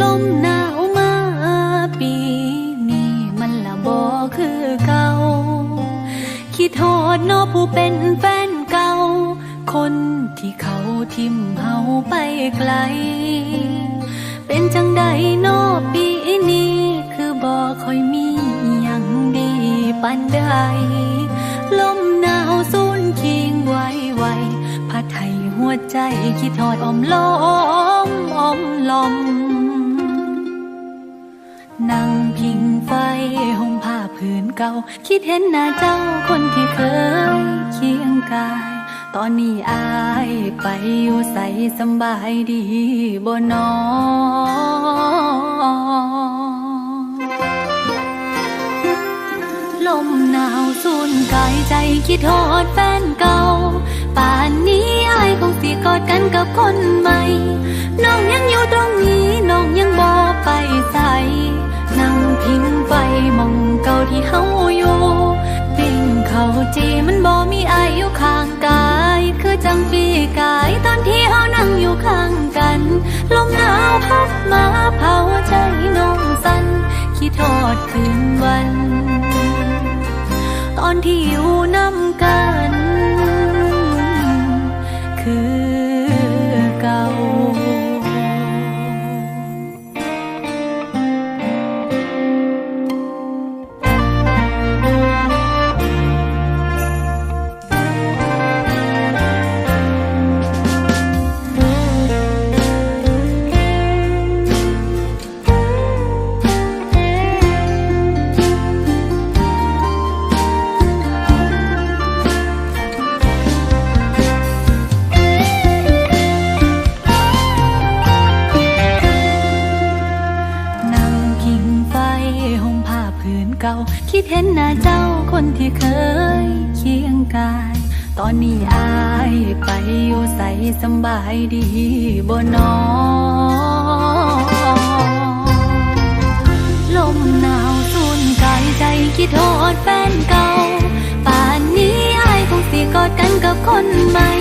ลมหนาวมาปีนี้มันละบอคือเก่า คิดโทษเนอผู้เป็นแฟนเก่า คนที่เขาทิมเฮาไปไกล เป็นจังใดนอปีนี้คือบ่ค่อยมีอหยังดีปานใดลมหนาวสูนคิงไวไวพัดให้หัวใจคิดทอดออมล้อม เก่า คิดเห็นหน้าเจ้าคนที่เคยเคียงกาย ตอนนี้อายไปอยู่ใสสบายดีบ่นอลมหนาวสูนกายใจคิดทอดแฟนเก่า ป่านนี้อายคงสิกอดกันกับคนใหม่ น้องยังอยู่ังปีกายตอนที่เฮานั่งอยู่ข้างกัน ลมหนาวพัดมาเผาใจน้องสันคิดทอดคืนวัน ตอนที่อยู่น้ำกัน เก่า คิดเห็นหน้าเจ้าคนที่เคยเคียงกาย ตอนนี้อายไปอยู่ใสสบายดีบ่นอลมหนาวสูนกายใจคิดโทษแฟนเก่า ป่านนี้อายคงสิกอดกันกับคนใหม่